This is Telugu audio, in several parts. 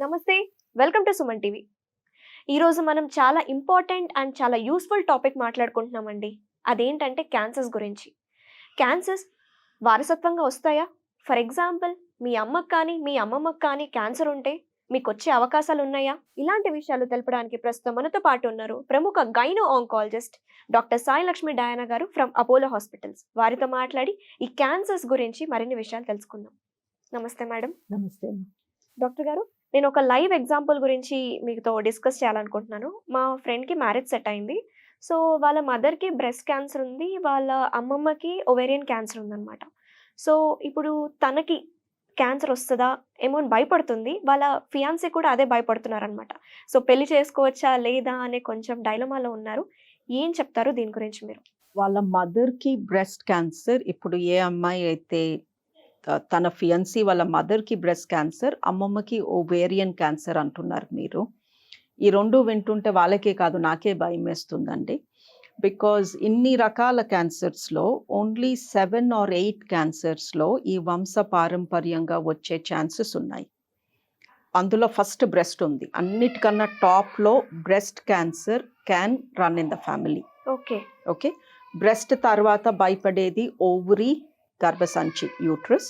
నమస్తే వెల్కమ్ టు సుమన్ టీవీ. ఈరోజు మనం చాలా ఇంపార్టెంట్ అండ్ చాలా యూస్ఫుల్ టాపిక్ మాట్లాడుకుంటున్నామండి. అదేంటంటే క్యాన్సర్స్ గురించి. క్యాన్సర్స్ వారసత్వంగా వస్తాయా? ఫర్ ఎగ్జాంపుల్ మీ అమ్మకు కానీ మీ అమ్మమ్మకు కానీ క్యాన్సర్ ఉంటే మీకు వచ్చే అవకాశాలు ఉన్నాయా ఇలాంటి విషయాలు తెలపడానికి ప్రస్తుతం మనతో పాటు ఉన్నారు ప్రముఖ gynae oncologist doctor Sai Lakshmi Diana garu from Apollo hospitals. వారితో మాట్లాడి ఈ క్యాన్సర్స్ గురించి మరిన్ని విషయాలు తెలుసుకుందాం. నమస్తే మేడం. నమస్తే. డాక్టర్ గారు నేను ఒక లైవ్ ఎగ్జాంపుల్ గురించి మీతో డిస్కస్ చేయాలనుకుంటున్నాను. మా ఫ్రెండ్కి మ్యారేజ్ సెట్ అయింది. సో వాళ్ళ మదర్కి బ్రెస్ట్ క్యాన్సర్ ఉంది. వాళ్ళ అమ్మమ్మకి ఒవేరియన్ క్యాన్సర్ ఉందన్నమాట. సో ఇప్పుడు తనకి క్యాన్సర్ వస్తుందా? ఏమో అని భయపడుతుంది. వాళ్ళ ఫియాన్సీ కూడా అదే భయపడుతున్నారనమాట సో పెళ్ళి చేసుకోవచ్చా? లేదా? అనే కొంచెం డైలమాలో ఉన్నారు. ఏం చెప్తారు దీని గురించి మీరు? వాళ్ళ మదర్కి బ్రెస్ట్ క్యాన్సర్. ఇప్పుడు ఏ అమ్మాయి అయితే తన ఫియన్సీ వాళ్ళ మదర్కి బ్రెస్ట్ క్యాన్సర్ అమ్మమ్మకి ఓవేరియన్ క్యాన్సర్ అంటున్నారు మీరు. ఈ రెండు వింటుంటే వాళ్ళకే కాదు నాకే భయం వేస్తుందండి బికాజ్ ఇన్ని రకాల క్యాన్సర్స్లో ఓన్లీ సెవెన్ ఆర్ ఎయిట్ క్యాన్సర్స్లో ఈ వంశ పారంపర్యంగా వచ్చే ఛాన్సెస్ ఉన్నాయి. అందులో ఫస్ట్ బ్రెస్ట్ ఉంది. అన్నిటికన్నా టాప్లో breast cancer can run in the family. Okay. Okay? Breast తర్వాత భయపడేది ఓవరీ గర్భసంచి యూట్రస్.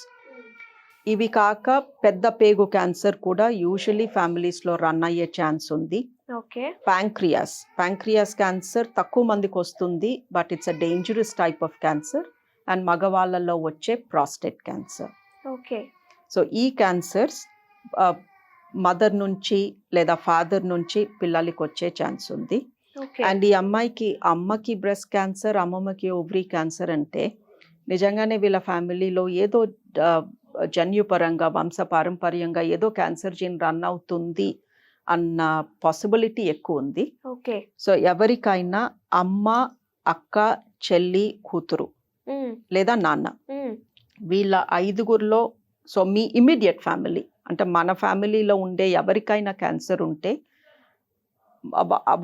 ఇవి కాక పెద్ద పేగు క్యాన్సర్ కూడా యూజువలీ ఫ్యామిలీస్లో రన్ అయ్యే ఛాన్స్ ఉంది. ఓకే. ప్యాంక్రియాస్. ప్యాంక్రియాస్ క్యాన్సర్ తక్కువ మందికి వస్తుంది but it's a dangerous type of cancer and మగవాళ్ళలో వచ్చే ప్రాస్టేట్ క్యాన్సర్. ఓకే. సో ఈ క్యాన్సర్స్ మదర్ నుంచి లేదా ఫాదర్ నుంచి పిల్లలకి వచ్చే ఛాన్స్ ఉంది. అండ్ ఈ అమ్మాయికి అమ్మకి బ్రెస్ట్ క్యాన్సర్ అమ్మమ్మకి ఓవరీ క్యాన్సర్ అంటే నిజంగానే వీళ్ళ ఫ్యామిలీలో ఏదో జన్యుపరంగా వంశ పారంపర్యంగా ఏదో క్యాన్సర్ జీన్ రన్ అవుతుంది అన్న పాసిబిలిటీ ఎక్కువ ఉంది. ఓకే. సో ఎవరికైనా అమ్మ అక్క చెల్లి కూతురు లేదా నాన్న వీళ్ళ ఐదుగురిలో సో మీ ఇమ్మీడియట్ ఫ్యామిలీ అంటే మన ఫ్యామిలీలో ఉండే ఎవరికైనా క్యాన్సర్ ఉంటే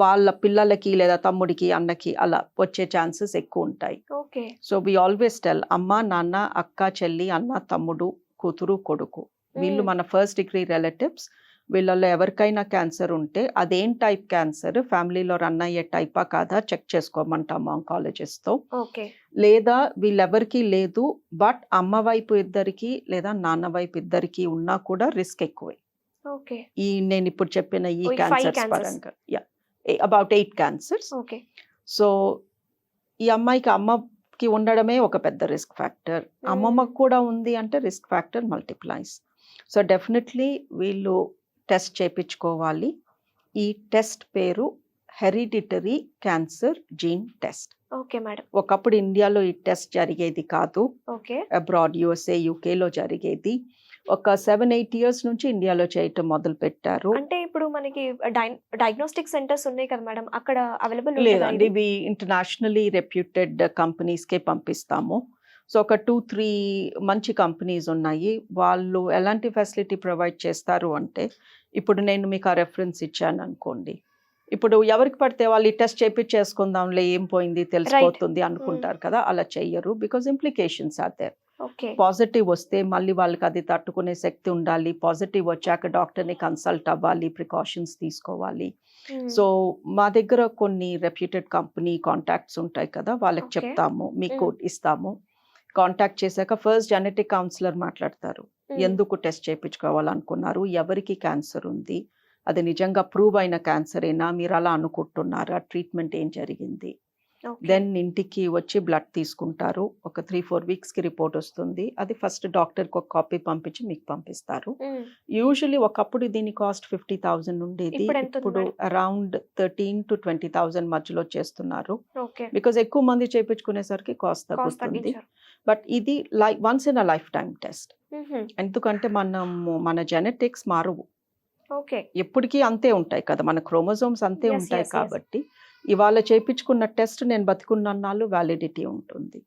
వాళ్ళ పిల్లలకి లేదా తమ్ముడికి అన్నకి అలా వచ్చే ఛాన్సెస్ ఎక్కువ ఉంటాయి. Okay. So we always tell అమ్మ నాన్న అక్క చెల్లి అన్న తమ్ముడు కూతురు కొడుకు. వీళ్ళు మన ఫస్ట్ డిగ్రీ రిలేటివ్స్. వీళ్ళలో ఎవరికైనా క్యాన్సర్ ఉంటే అదేం టైప్ క్యాన్సర్? ఫ్యామిలీలో రన్ అయ్యే టైపా కాదా? చెక్ చేసుకోమంటాం ఆంకాలజిస్ట్తో. లేదా వీళ్ళెవరికి లేదు బట్ అమ్మ వైపు ఇద్దరికి లేదా నాన్న వైపు ఇద్దరికి ఉన్నా కూడా రిస్క్ ఎక్కువే. ఈ నేను ఇప్పుడు చెప్పిన ఈ క్యాన్సర్స్. పరంగా. Yeah about eight cancers okay. So ఈ అమ్మాయికి అమ్మకి ఉండడమే ఒక పెద్ద రిస్క్ ఫ్యాక్టర్ అమ్మమ్మకు కూడా ఉంది అంటే risk factor multiplies so definitely వీళ్ళు టెస్ట్ చేయించుకోవాలి ఈ టెస్ట్ పేరు hereditary cancer gene test okay madam. ఒకప్పుడు ఇండియాలో ఈ టెస్ట్ జరిగేది కాదు. ఓకే. అబ్రాడ్ యుఎస్ఏ యూకేలో జరిగేది. ఒక సెవెన్ ఎయిట్ ఇయర్స్ నుంచి ఇండియాలో చేయటం మొదలు పెట్టారు అంటే ఇప్పుడు మనకి డయాగ్నోస్టిక్ సెంటర్స్ ఉన్నాయి కదా మేడం అక్కడ అవైలబుల్ లేదండి ఇవి ఇంటర్నేషనలీ రెప్యూటెడ్ కంపెనీస్కే పంపిస్తాము. సో ఒక టూ త్రీ మంచి కంపెనీస్ ఉన్నాయి. వాళ్ళు ఎలాంటి ఫెసిలిటీ ప్రొవైడ్ చేస్తారు అంటే ఇప్పుడు నేను మీకు ఆ రెఫరెన్స్ ఇచ్చాను అనుకోండి. ఇప్పుడు ఎవరికి పడితే వాళ్ళు ఈ టెస్ట్ చేపించేసుకుందాంలే ఏం పోయింది తెలిసిపోతుంది అనుకుంటారు కదా అలా చెయ్యరు. Because implications are there. Positive వస్తే మళ్ళీ వాళ్ళకి అది తట్టుకునే శక్తి ఉండాలి. పాజిటివ్ వచ్చాక డాక్టర్ని కన్సల్ట్ అవ్వాలి ప్రికాషన్స్ తీసుకోవాలి. సో మా దగ్గర కొన్ని రెప్యూటెడ్ కంపెనీ కాంటాక్ట్స్ ఉంటాయి కదా వాళ్ళకి. చెప్తాము మీకు ఇస్తాము. కాంటాక్ట్ చేశాక ఫస్ట్ జెనెటిక్ కౌన్సిలర్ మాట్లాడతారు. ఎందుకు టెస్ట్ చేయించుకోవాలనుకున్నారు? ఎవరికి క్యాన్సర్ ఉంది? అది నిజంగా ప్రూవ్ అయిన క్యాన్సర్ అయినా మీరు అలా అనుకుంటున్నారా? ట్రీట్మెంట్ ఏం జరిగింది? దెన్ ఇంటికి వచ్చి బ్లడ్ తీసుకుంటారు. ఒక త్రీ ఫోర్ వీక్స్కి రిపోర్ట్ వస్తుంది. అది ఫస్ట్ డాక్టర్కి ఒక కాపీ పంపించి మీకు పంపిస్తారు. యూజువలీ ఒకప్పుడు దీని కాస్ట్ ఫిఫ్టీ థౌజండ్ ఉండేది. ఇప్పుడు? Around thirteen to twenty thousand మధ్యలో చేస్తున్నారు బికాజ్ ఎక్కువ మంది చేయించుకునేసరికి కాస్ట్ తగ్గుతుంది. బట్ ఇది like once in a life time test. ఎందుకంటే మనము మన జెనెటిక్స్ మారవు. ఓకే. ఎప్పటికీ అంతే ఉంటాయి కదా. మన క్రోమోజోమ్స్ అంతే ఉంటాయి. కాబట్టి ఇవాళ చేయించుకున్న టెస్ట్ నేను బతికున్నాళ్ళు వ్యాలిడిటీ ఉంటుంది.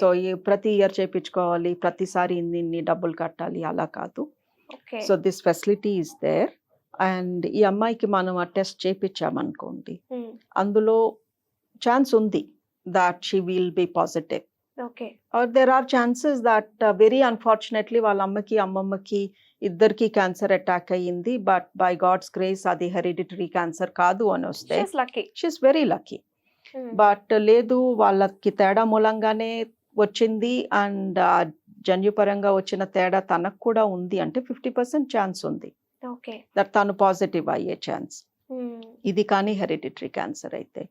సో ఈ ప్రతి ఇయర్ చేయించుకోవాలి ప్రతిసారి ఇన్ని ఇన్ని డబ్బులు కట్టాలి అలా కాదు. So this facility is there and ఈ అమ్మాయికి మనం ఆ టెస్ట్ చేయించామనుకోండి అందులో ఛాన్స్ ఉంది that she will be positive or there are chances that very unfortunately వాళ్ళ అమ్మకి అమ్మమ్మకి ఇద్దరికి క్యాన్సర్ అటాక్ అయ్యింది బట్ బై గాడ్స్ గ్రేస్ అది హెరిడిటరీ క్యాన్సర్ కాదు అని వస్తే షీఈస్ వెరీ లక్కీ బట్ లేదు వాళ్ళకి తేడా మూలంగానే వచ్చింది అండ్ జన్యుపరంగా వచ్చిన తేడా తనకు కూడా ఉంది అంటే ఫిఫ్టీ పర్సెంట్ ఛాన్స్ ఉంది. ఓకే దట్ తను పాజిటివ్ అయ్యే ఛాన్స్ ఇది కానీ హెరిడిటరీ క్యాన్సర్ అయితే.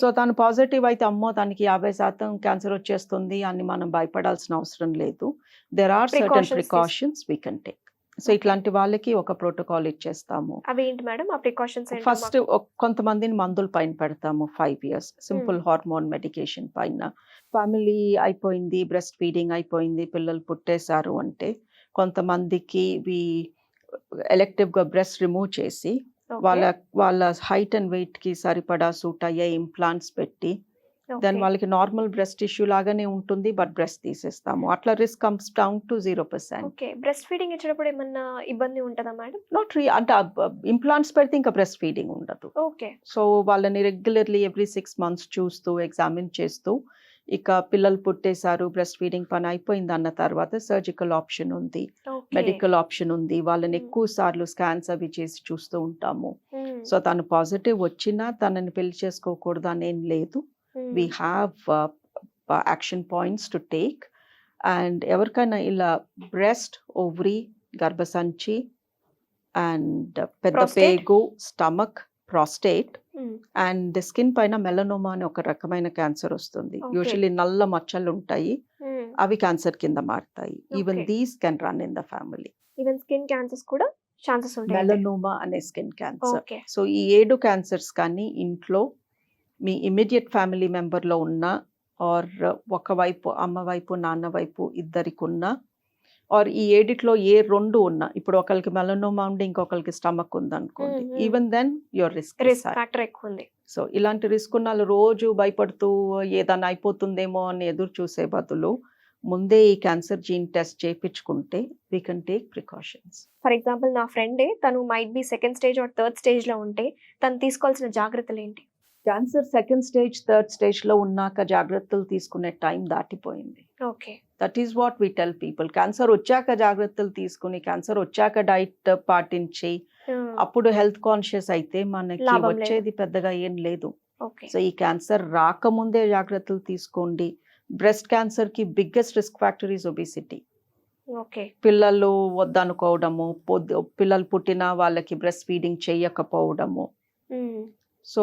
సో తను పాజిటివ్ అయితే అమ్మో తనకి యాభై శాతం క్యాన్సర్ వచ్చేస్తుంది అని మనం భయపడాల్సిన అవసరం లేదు. There are certain precautions we can take so ఇట్లాంటి వాళ్ళకి ఒక ప్రోటోకాల్ ఇచ్చేస్తాము. అవి ఏంటి మేడం? ఆ ప్రికాషన్స్ ఫస్ట్ కొంతమందిని మందుల పైన పెడతాము five years. Simple hormone medication పైన. ఫ్యామిలీ అయిపోయింది బ్రెస్ట్ ఫీడింగ్ అయిపోయింది పిల్లలు పుట్టేశారు అంటే కొంతమందికి వి ఎలెక్టివ్గా బ్రెస్ట్ రిమూవ్ చేసి వాళ్ళ వాళ్ళ హైట్ అండ్ వెయిట్కి సరిపడా సూట్ అయ్యే ఇంప్లాంట్స్ పెట్టి దెన్ వాళ్ళకి నార్మల్ బ్రెస్ట్ టిష్యూ లాగానే ఉంటుంది బట్ బ్రెస్ట్ తీసేస్తాము. అట్లా risk comes down to zero percent. Okay. Breast feeding ఇచ్చినప్పుడు ఏమన్నా ఇబ్బంది ఉంటుందా మేడం? నాట్ రీ అంటే ఇంప్లాంట్స్ పెడితే ఇంకా బ్రెస్ట్ ఫీడింగ్ ఉండదు. ఓకే. సో వాళ్ళని రెగ్యులర్లీ ఎవ్రీ సిక్స్ మంత్స్ చూస్తూ ఎగ్జామిన్ చేస్తూ ఇక పిల్లలు పుట్టేశారు బ్రెస్ట్ ఫీడింగ్ పని అయిపోయింది అన్న తర్వాత సర్జికల్ ఆప్షన్ ఉంది మెడికల్ ఆప్షన్ ఉంది. వాళ్ళని. ఎక్కువ సార్లు స్కాన్స్ అవి చేసి చూస్తూ ఉంటాము. సో తను పాజిటివ్ వచ్చినా తనని పెళ్ళి చేసుకోకూడదు అనేం లేదు. We have action points to take and ఎవరికైనా ఇలా బ్రెస్ట్ ఓవరీ గర్భసంచి అండ్ పెద్ద? పేగు స్టమక్ ప్రాస్టేట్ అండ్ స్కిన్ పైన మెలనోమా అని ఒక రకమైన క్యాన్సర్ వస్తుంది. యూజువలీ నల్ల మచ్చలు ఉంటాయి. అవి క్యాన్సర్ కింద మారుతాయి. Even. These can run in the family even skin cancers కూడా ఛాన్సెస్ ఉంటాయి మెలనోమా అనే స్కిన్ క్యాన్సర్ సో ఈ ఏడు క్యాన్సర్స్ కానీ ఇంట్లో మీ ఇమీడియట్ ఫ్యామిలీ మెంబర్లో ఉన్న ఆర్ ఒక వైపు అమ్మ వైపు నాన్న వైపు ఇద్దరికి ఉన్న ఆర్ ఈ ఏడిట్లో ఏ రెండు ఉన్నా ఇప్పుడు ఒకరికి మెలనోమా ఉండి ఇంకొకరికి స్టమక్ ఉంది అనుకోండి. Even then your risk risk factor ఎక్కువ ఉంది సో ఇలాంటి రిస్క్ ఉన్న వాళ్ళు రోజు భయపడుతూ ఏదైనా అయిపోతుందేమో అని ఎదురు చూసే బదులు ముందే ఈ క్యాన్సర్ జీన్ టెస్ట్ చేయించుకుంటే we can take precautions for example నా ఫ్రెండే తను might be second stage or third స్టేజ్లో ఉంటే తను తీసుకోవాల్సిన జాగ్రత్తలు ఏంటి? క్యాన్సర్ సెకండ్ స్టేజ్ థర్డ్ స్టేజ్లో ఉన్నాక జాగ్రత్తలు తీసుకునే టైం దాటిపోయింది. Okay. That is what we tell people cancer వచ్చాక జాగ్రత్తలు తీసుకుని క్యాన్సర్ వచ్చాక డైట్ పాటించి అప్పుడు హెల్త్ కాన్షియస్ అయితే మనకి. వచ్చేది పెద్దగా ఏం లేదు. సో ఈ క్యాన్సర్ రాకముందే జాగ్రత్తలు తీసుకోండి. బ్రెస్ట్ క్యాన్సర్కి biggest risk factor is obesity okay. పిల్లలు వద్దనుకోవడము పొద్దు పిల్లలు పుట్టిన వాళ్ళకి breast feeding చేయకపోవడము so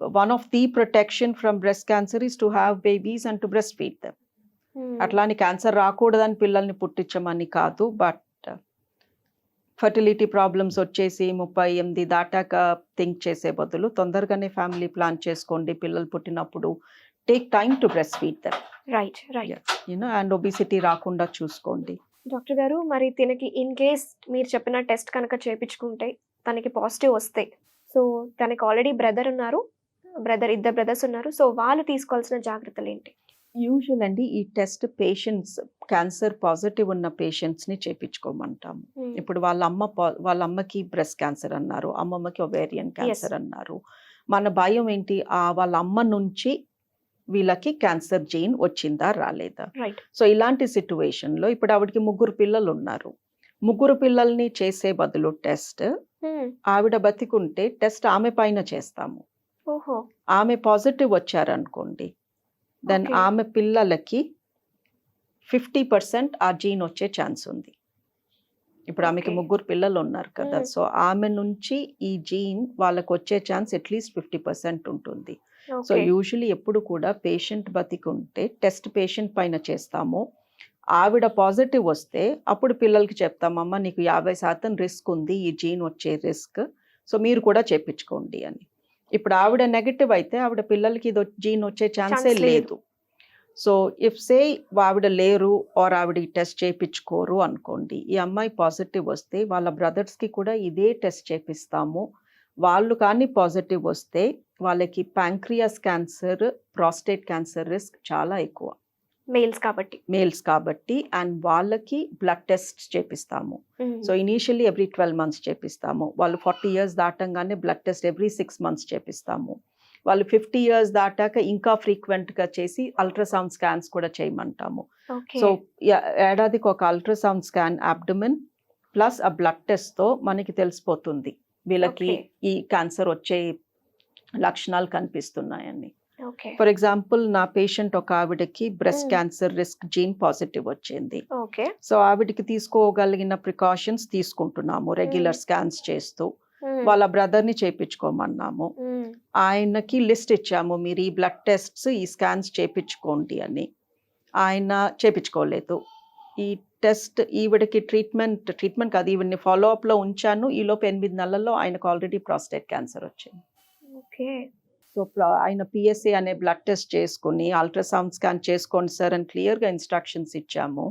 one of the protection from breast cancer is to have babies and to breast feed them అట్లా అని క్యాన్సర్ రాకూడదని పిల్లల్ని పుట్టించమని కాదు బట్ ఫర్టిలిటీ ప్రాబ్లమ్స్ వచ్చేసి ముప్పై ఎనిమిది దాటాక థింక్ చేసే బదులు తొందరగానే ఫ్యామిలీ ప్లాన్ చేసుకోండి. పిల్లలు పుట్టినప్పుడు take time to breast feed them right right you know and obesity రాకుండా చూసుకోండి. డాక్టర్ గారు మరి తినకి ఇన్ కేస్ మీరు చెప్పిన టెస్ట్ కనుక చేపించుకుంటే తనకి పాజిటివ్ వస్తే సో తనకి ఆల్రెడీ బ్రదర్ ఉన్నారు. బ్రదర్ ఇద్దరు బ్రదర్స్ ఉన్నారు. సో వాళ్ళు తీసుకోవాల్సిన జాగ్రత్తలు ఏంటి యూజువల్ అండి ఈ టెస్ట్ పేషెంట్స్ క్యాన్సర్ పాజిటివ్ ఉన్న పేషెంట్స్ని చేపించుకోమంటాము ఇప్పుడు వాళ్ళ అమ్మ వాళ్ళ అమ్మకి బ్రెస్ట్ క్యాన్సర్ అన్నారు అమ్మమ్మకి ఒవేరియన్ క్యాన్సర్ అన్నారు. మన భయం ఏంటి? ఆ వాళ్ళ అమ్మ నుంచి వీళ్ళకి క్యాన్సర్ జీన్ వచ్చిందా రాలేదా? సో ఇలాంటి situation లో ఇప్పుడు ఆవిడకి ముగ్గురు పిల్లలు ఉన్నారు ముగ్గురు పిల్లల్ని చేసే బదులు టెస్ట్ ఆవిడ బతికుంటే టెస్ట్ ఆమె పైన చేస్తాము. ఆమె పాజిటివ్ వచ్చారనుకోండి. దెన్. ఆమె పిల్లలకి ఫిఫ్టీ పర్సెంట్ ఆ జీన్ వచ్చే ఛాన్స్ ఉంది. ఇప్పుడు ఆమెకి. ముగ్గురు పిల్లలు ఉన్నారు కదా. సో ఆమె నుంచి ఈ జీన్ వాళ్ళకి వచ్చే chance at least fifty percent ఉంటుంది. సో యూజువలీ ఎప్పుడు కూడా పేషెంట్ బతికుంటే టెస్ట్ పేషెంట్ పైన చేస్తాము. ఆవిడ పాజిటివ్ వస్తే అప్పుడు పిల్లలకి చెప్తామమ్మ నీకు యాభై శాతం రిస్క్ ఉంది ఈ జీన్ వచ్చే రిస్క్. సో మీరు కూడా చేపించుకోండి అని. ఇప్పుడు ఆవిడ నెగటివ్ అయితే ఆవిడ పిల్లలకి ఇది జీన్ వచ్చే ఛాన్సే. లేదు. సో ఇఫ్ సే ఆవిడ లేరు ఆర్ ఆవిడ టెస్ట్ చేయించుకోరు అనుకోండి ఈ అమ్మాయి పాజిటివ్ వస్తే వాళ్ళ బ్రదర్స్కి కూడా ఇదే టెస్ట్ చేపిస్తాము. వాళ్ళు కానీ పాజిటివ్ వస్తే వాళ్ళకి pancreas cancer prostate cancer risk చాలా ఎక్కువ. మెయిల్స్ కాబట్టి. మేల్స్ కాబట్టి అండ్ వాళ్ళకి blood test చేపిస్తాము. So initially every twelve months చేపిస్తాము. వాళ్ళు forty years దాటంగానే blood test every six months చేపిస్తాము. వాళ్ళు ఫిఫ్టీ ఇయర్స్ దాటాక ఇంకా ఫ్రీక్వెంట్గా చేసి అల్ట్రాసౌండ్ స్కాన్స్ కూడా చేయమంటాము. సో ఏడాదికి ఒక అల్ట్రాసౌండ్ స్కాన్ అబ్డమిన్ ప్లస్ ఆ బ్లడ్ టెస్ట్తో మనకి తెలిసిపోతుంది. వీళ్ళకి. ఈ క్యాన్సర్ వచ్చే లక్షణాలు కనిపిస్తున్నాయని. ఫర్ ఎగ్జాంపుల్ నా పేషెంట్ ఒక ఆవిడకి breast. Cancer risk gene positive వచ్చింది. ఓకే. సో ఆవిడకి తీసుకోగలిగిన ప్రికాషన్స్ తీసుకుంటున్నాము రెగ్యులర్ స్కాన్స్ చేస్తూ. వాళ్ళ బ్రదర్ని చేపించుకోమన్నాము. ఆయనకి లిస్ట్ ఇచ్చాము మీరు ఈ బ్లడ్ టెస్ట్స్ ఈ స్కాన్స్ చేపించుకోండి అని. ఆయన చేపించుకోలేదు. ఈ టెస్ట్ ఈవిడకి ట్రీట్మెంట్ ట్రీట్మెంట్ కాదు ఈవిడ్ని ఫాలో అప్లో ఉంచాను. ఈ లోపు ఎనిమిది నెలల్లో ఆయనకు ఆల్రెడీ ప్రాస్టేట్ క్యాన్సర్ వచ్చింది. ఓకే. సో ఆయన పిఎస్ఏ అనే బ్లడ్ టెస్ట్ చేసుకుని అల్ట్రాసౌండ్ స్కాన్ చేసుకోండి సార్ అని క్లియర్గా ఇన్స్ట్రక్షన్స్ ఇచ్చాము.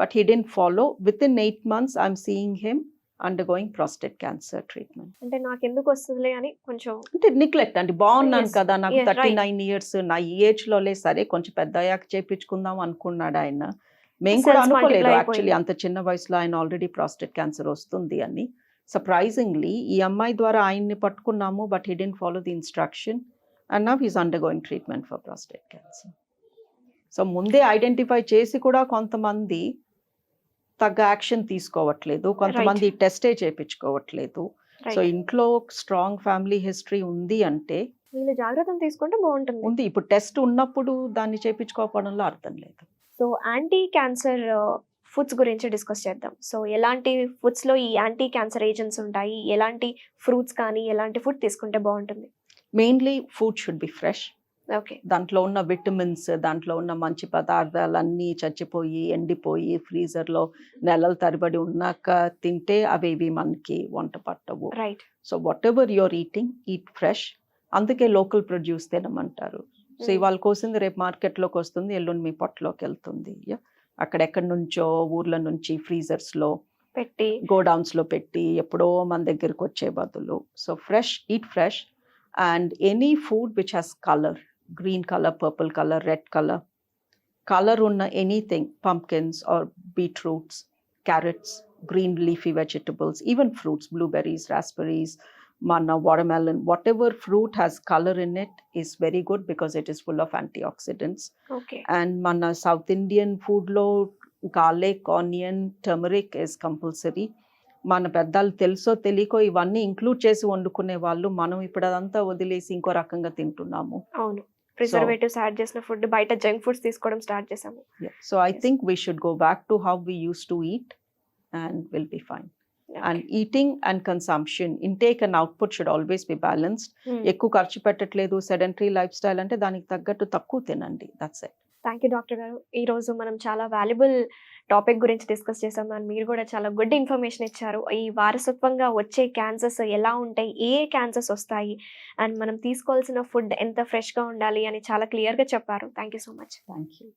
But he didn't follow with in eight months I'm seeing him undergoing prostate cancer treatment అంటే నాకు ఎందుకు వస్తుందిలే అని కొంచెం అంటే నిగ్లెక్ట్ అండి. బాగున్నాను. కదా నాకు థర్టీ. నైన్ ఇయర్స్ నా ఈ ఏజ్ లోలే సరే కొంచెం పెద్ద అయ్యాక చేపించుకుందాం అనుకున్నాడు ఆయన. మేము కూడా అనుకోలేదు యాక్చువల్లీ. అంత చిన్న వయసులో ఆయన ఆల్రెడీ ప్రాస్టేట్ క్యాన్సర్ వస్తుంది అని. సర్ప్రైజింగ్లీ ఈ అమ్మాయి ద్వారా ఆయన్ని పట్టుకున్నాము but he didn't follow the instruction and now he's undergoing treatment for prostate cancer so ముందే ఐడెంటిఫై చేసి కూడా కొంతమంది తగ్గ యాక్షన్ తీసుకోవట్లేదు. కొంతమంది టెస్టే చేయించుకోవట్లేదు సో. ఇంట్లో స్ట్రాంగ్ ఫ్యామిలీ హిస్టరీ ఉంది అంటే వీళ్ళు జాగ్రత్తలు తీసుకుంటే బాగుంటుంది. ఉంది. ఇప్పుడు టెస్ట్ ఉన్నప్పుడు దాన్ని చేయించుకోకపోవడంలో అర్థం లేదు. సో యాంటీ క్యాన్సర్ ఫుడ్స్ గురించి డిస్కస్ చేద్దాం. సో ఎలాంటి ఫుడ్స్లో ఈ యాంటీ క్యాన్సర్ ఏజెంట్స్ ఉంటాయి? ఎలాంటి ఫ్రూట్స్ కానీ ఎలాంటి ఫుడ్ తీసుకుంటే బాగుంటుంది? Mainly food should be fresh okay దాంట్లో ఉన్న విటమిన్స్ దాంట్లో ఉన్న మంచి పదార్థాలన్నీ చచ్చిపోయి ఎండిపోయి ఫ్రీజర్లో నెలల తరబడి ఉన్నాక తింటే అవేవి మనకి వంట పట్టవు. Right so whatever your eating eat fresh అందుకే లోకల్ ప్రొడ్యూస్ తినమంటారు. సో ఇవాళ కోసింది రేపు మార్కెట్లోకి వస్తుంది ఎల్లుండి మీ పొట్టలోకి వెళ్తుంది. అక్కడెక్కడి నుంచో ఊర్ల నుంచి ఫ్రీజర్స్లో పెట్టి గోడౌన్స్లో పెట్టి ఎప్పుడో మన దగ్గరకు వచ్చే బదులు. So fresh eat fresh and any food which has color green color purple color red color color unna anything pumpkins or beetroots carrots green leafy vegetables even fruits blueberries raspberries manna watermelon whatever fruit has color in it is very good because it is full of antioxidants. Okay. And manna south indian food law garlic onion turmeric is compulsory. మన పెద్దలు తెలుసో తెలియకో ఇవన్నీ ఇంక్లూడ్ చేసి వండుకునే వాళ్ళు మనం ఇప్పుడు అదంతా వదిలేసి ఇంకో రకంగా తింటున్నాము. అవును. ప్రిజర్వేటివ్స్ యాడ్ చేసిన ఫుడ్ బయట జంక్ ఫుడ్స్ తీసుకోవడం స్టార్ట్ చేసాము so I. Think we should go back to how we use to eat and will be fine and eating and consumption intake and output should always be balanced ఎక్కువ ఖర్చు పెట్టట్లేదు సెడెంటరీ లైఫ్ స్టైల్ అంటే దానికి తగ్గట్టు తక్కువ తినండి. That's it thank you doctor గారు. ఈ రోజు మనం చాలా వాల్యుబుల్ టాపిక్ గురించి డిస్కస్ చేసాం అండ్ మీరు కూడా చాలా గుడ్ ఇన్ఫర్మేషన్ ఇచ్చారు. ఈ వారసత్వంగా వచ్చే క్యాన్సర్స్ ఎలా ఉంటాయి? ఏ క్యాన్సర్స్ వస్తాయి? అండ్ మనం తీసుకోవాల్సిన ఫుడ్ ఎంత ఫ్రెష్గా ఉండాలి? అని చాలా క్లియర్గా చెప్పారు. Thank you so much. Thank you.